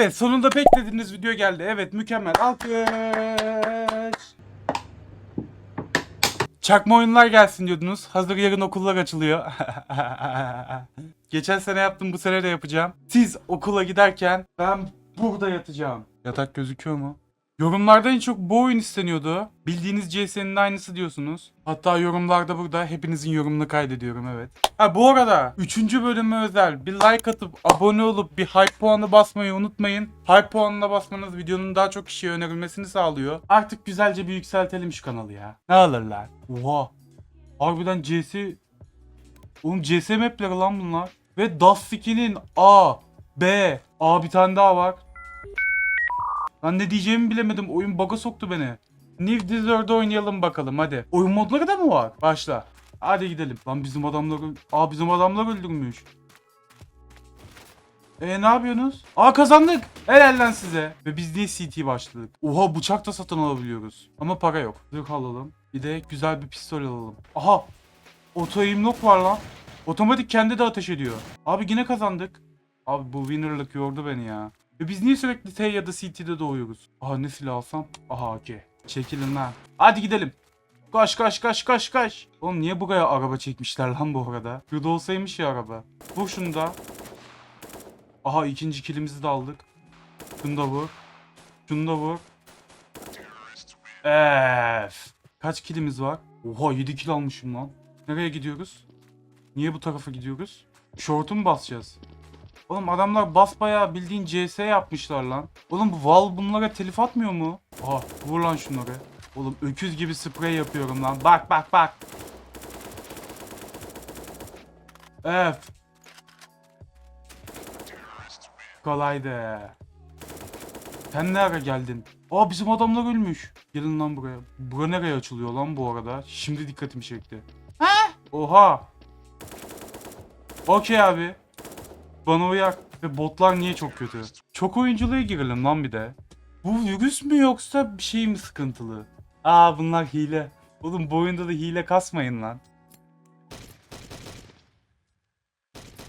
Evet sonunda beklediğiniz video geldi. Evet mükemmel. Alkış. Çakma oyunlar gelsin diyordunuz. Hazır yarın okullar açılıyor. Geçen sene yaptım bu sene de yapacağım. Siz okula giderken ben burada yatacağım. Yatak gözüküyor mu? Yorumlarda en çok bu oyun isteniyordu. Bildiğiniz CS'nin aynısı diyorsunuz. Hatta yorumlarda burada hepinizin yorumunu kaydediyorum evet. Ha bu arada 3. bölüme özel bir like atıp abone olup bir hype puanı basmayı unutmayın. Hype puanına basmanız videonun daha çok kişiye önerilmesini sağlıyor. Artık güzelce bir yükseltelim şu kanalı ya. Ne alırlar? Oha. Harbiden CS... Oğlum CS mapleri lan bunlar. Ve Dust 2'nin A, B, A bir tane daha var. Ben ne diyeceğimi bilemedim. Oyun bug'a soktu beni. New Desert'da oynayalım bakalım hadi. Oyun modları da mı var? Başla. Hadi gidelim. Lan bizim adamlar... Aa bizim adamlar öldürmüş. E ne yapıyorsunuz? Aa kazandık. Helal lan size. Ve biz niye CT başladık? Oha bıçak da satın alabiliyoruz. Ama para yok. Zırh alalım. Bir de güzel bir pistol alalım. Aha. Oto aimlock var lan. Otomatik kendi de ateş ediyor. Abi yine kazandık. Abi bu winner'lık yordu beni ya. Ve biz niye sürekli T ya da CT'de doğuyoruz? Aha ne silah alsam? Aha AK. Çekilin lan. Hadi gidelim. Kaç kaç kaç kaç kaç. Oğlum niye buraya araba çekmişler lan bu arada? Burada olsaymış ya araba. Vur şunu da. Aha ikinci kilimizi de aldık. Şunu da vur. Şunu da vur. Ef. Kaç kilimiz var? Oha 7 kil almışım lan. Nereye gidiyoruz? Niye bu tarafa gidiyoruz? Short'u mu basacağız? Oğlum adamlar basbayağı bildiğin CS yapmışlar lan. Oğlum bu Valve bunlara telif atmıyor mu? Aha vur lan şunları. Oğlum öküz gibi sprey yapıyorum lan. Bak bak bak. F. Kolaydı. Sen ne ara geldin? Aa bizim adamlar ölmüş. Gelin lan buraya. Bura nereye açılıyor lan bu arada? Şimdi dikkatimi çekti. Ha? Oha. Okey abi. Bana uyar. Ve botlar niye çok kötü? Çok oyunculuğa girelim lan bir de. Bu virüs mü yoksa bir şey mi sıkıntılı? Aa bunlar hile. Oğlum bu oyunda da hile kasmayın lan.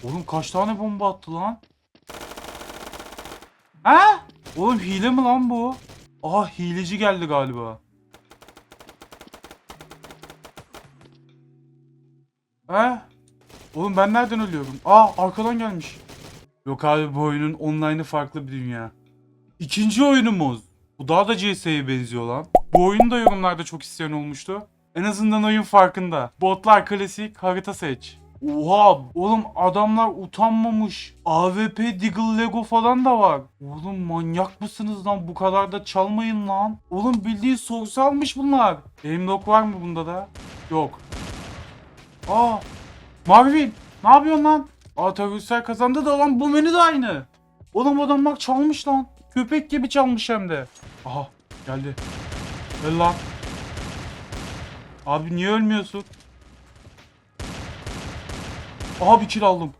Oğlum kaç tane bomba attı lan? Ha? Oğlum hile mi lan bu? Aha hileci geldi galiba. Ha? Oğlum ben nereden ölüyorum? Aa arkadan gelmiş. Yok abi bu oyunun online'ı farklı bir dünya. İkinci oyunumuz. Bu daha da CS'ye benziyor lan. Bu oyunu da yorumlarda çok isteyen olmuştu. En azından oyun farkında. Botlar klasik, harita seç. Oha oğlum adamlar utanmamış. AWP Deagle Lego falan da var. Oğlum manyak mısınız lan bu kadar da çalmayın lan. Oğlum bildiğin source almış bunlar. Aimlock var mı bunda da? Yok. Aa Marvin ne yapıyorsun lan? Teröristler kazandı da lan bu menü de aynı. Oğlum adamlar çalmış lan. Köpek gibi çalmış hem de. Aha geldi. Öl lan. Abi niye ölmüyorsun? Aha bir kill aldım.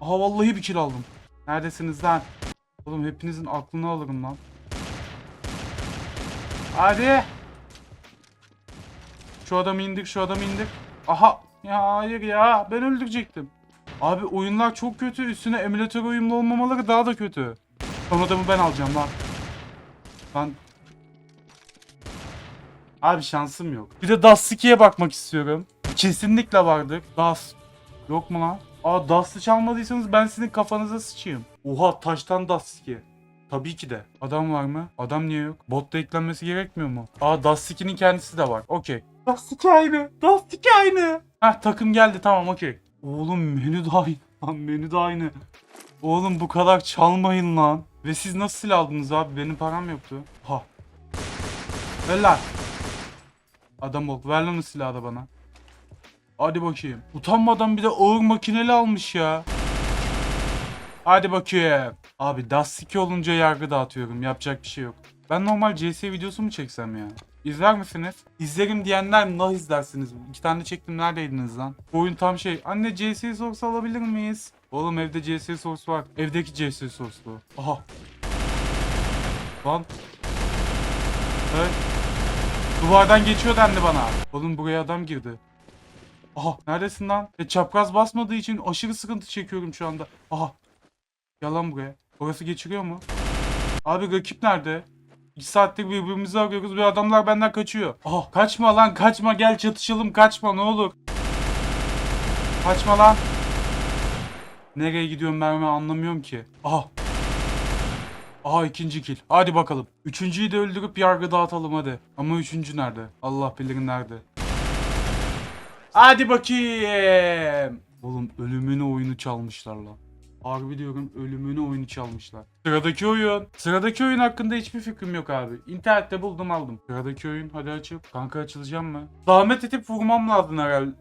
Aha vallahi bir kill aldım. Neredesiniz lan? Oğlum hepinizin aklını alırım lan. Hadi. Şu adamı indir, şu adamı indir. Aha. Ya hayır ya. Ben öldürecektim. Abi oyunlar çok kötü. Üstüne emülatör uyumlu olmamaları daha da kötü. Son adamı ben alacağım lan. Lan. Abi şansım yok. Bir de Dust 2'ye bakmak istiyorum. Kesinlikle vardır. Dust. Yok mu lan? Aa Dust'ı çalmadıysanız ben sizin kafanıza sıçayım. Oha taştan Dust 2. Tabii ki de. Adam var mı? Adam niye yok? Botta eklenmesi gerekmiyor mu? Aa Dust 2'nin kendisi de var. Okey. Dust 2 aynı. Dust 2 aynı. Heh takım geldi tamam okey. Oğlum menü de aynı. Lan menü de aynı. Oğlum bu kadar çalmayın lan. Ve siz nasıl silah aldınız abi? Benim param yoktu. Ha. Ver lan. Adam ol. Ver lan o silahı da bana. Hadi bakayım. Utanmadan bir de ağır makineli almış ya. Hadi bakayım. Abi Dust 2 olunca yargı dağıtıyorum. Yapacak bir şey yok. Ben normal CS videosu mu çeksem ya? İzler misiniz? İzlerim diyenler nah izlersiniz. İki tane çektim neredeydiniz lan? Bu oyun tam şey. Anne CS source alabilir miyiz? Oğlum evde CS source var. Evdeki CS source'lu. Aha. Lan. Evet. Duvardan geçiyor dendi bana. Oğlum buraya adam girdi. Aha neredesin lan? E, çapraz basmadığı için aşırı sıkıntı çekiyorum şu anda. Aha. Gel lan buraya. Orası geçiriyor mu? Abi rakip nerede? 2 saattir birbirimizi arıyoruz ve adamlar benden kaçıyor. Ah kaçma lan kaçma gel çatışalım kaçma ne olur. Kaçma lan. Nereye gidiyorum ben anlamıyorum ki. Aha. Aha ikinci kill. Hadi bakalım. Üçüncüyü de öldürüp yargı dağıtalım hadi. Ama üçüncü nerede? Allah bilir nerede. Hadi bakayım. Oğlum ölümünü oyunu çalmışlar lan. Harbi diyorum ölümünü oyunu çalmışlar. Sıradaki oyun. Sıradaki oyun hakkında hiçbir fikrim yok abi. İnternette buldum aldım. Sıradaki oyun hadi açıl. Kanka açılacağım mı? Zahmet edip vurmam lazım herhalde.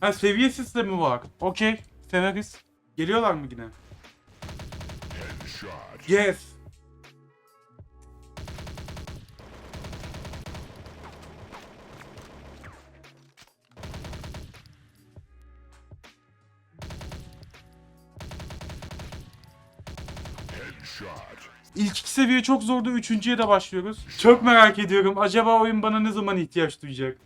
Ha seviye sistemi var. Okey. Severiz. Geliyorlar mı yine? Yes. İlk iki seviye çok zordu. Üçüncüye de başlıyoruz. Çok merak ediyorum. Acaba oyun bana ne zaman ihtiyaç duyacak?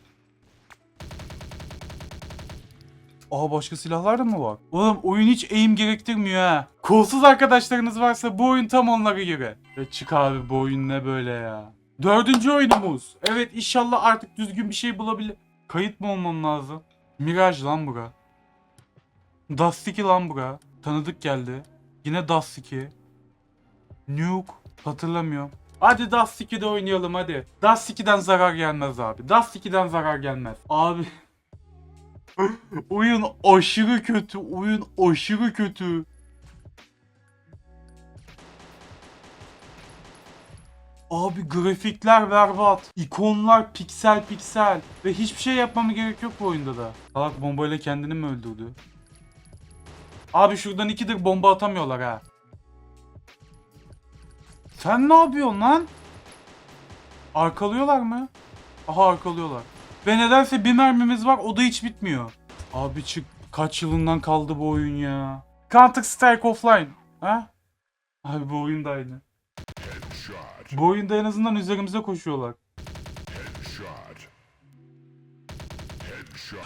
Aa başka silahlar da mı var? Oğlum oyun hiç aim gerektirmiyor ha. Kolsuz arkadaşlarınız varsa bu oyun tam onlara göre. Ya çık abi bu oyun ne böyle ya. Dördüncü oyunumuz. Evet inşallah artık düzgün bir şey bulabilir. Kayıt mı olmam lazım? Mirage lan bura. Dust 2 lan bura. Tanıdık geldi. Yine Dust 2. Nuke. Hatırlamıyorum. Hadi Dust 2'de oynayalım hadi. Dust 2'den zarar gelmez abi. Dust 2'den zarar gelmez. Abi. oyun aşırı kötü. Oyun aşırı kötü. Abi grafikler berbat. İkonlar piksel piksel. Ve hiçbir şey yapmama gerek yok bu oyunda da. Salak bombayla kendini mi öldürdü? Abi şuradan ikidir bomba atamıyorlar ha. Sen ne yapıyorsun lan? Arkalıyorlar mı? Aha arkalıyorlar. Ve nedense bir mermimiz var o da hiç bitmiyor. Abi çık kaç yılından kaldı bu oyun ya. Counter Strike Offline. Ha? Abi bu oyun da aynı. Bu oyunda en azından üzerimize koşuyorlar.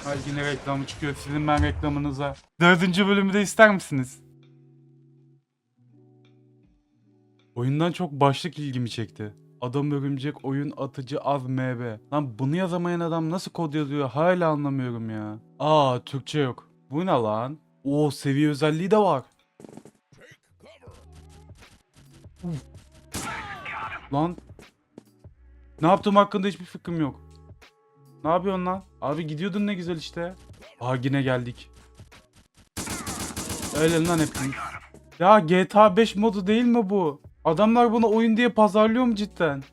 Ay yine reklamı çıkıyor. Sizin ben reklamınıza. Dördüncü bölümü de ister misiniz? Oyundan çok başlık ilgimi çekti. Adam örümcek oyun atıcı az MB. Lan bunu yazamayan adam nasıl kod yazıyor hala anlamıyorum ya. Aa Türkçe yok. Bu ne lan? Oo seviye özelliği de var. Lan. Ne yaptığım hakkında hiçbir fikrim yok. Ne yapıyorsun lan? Abi gidiyordun ne güzel işte. Aa yine geldik. Öyle lan hepiniz. Ya GTA 5 modu değil mi bu? Adamlar bunu oyun diye pazarlıyor mu cidden?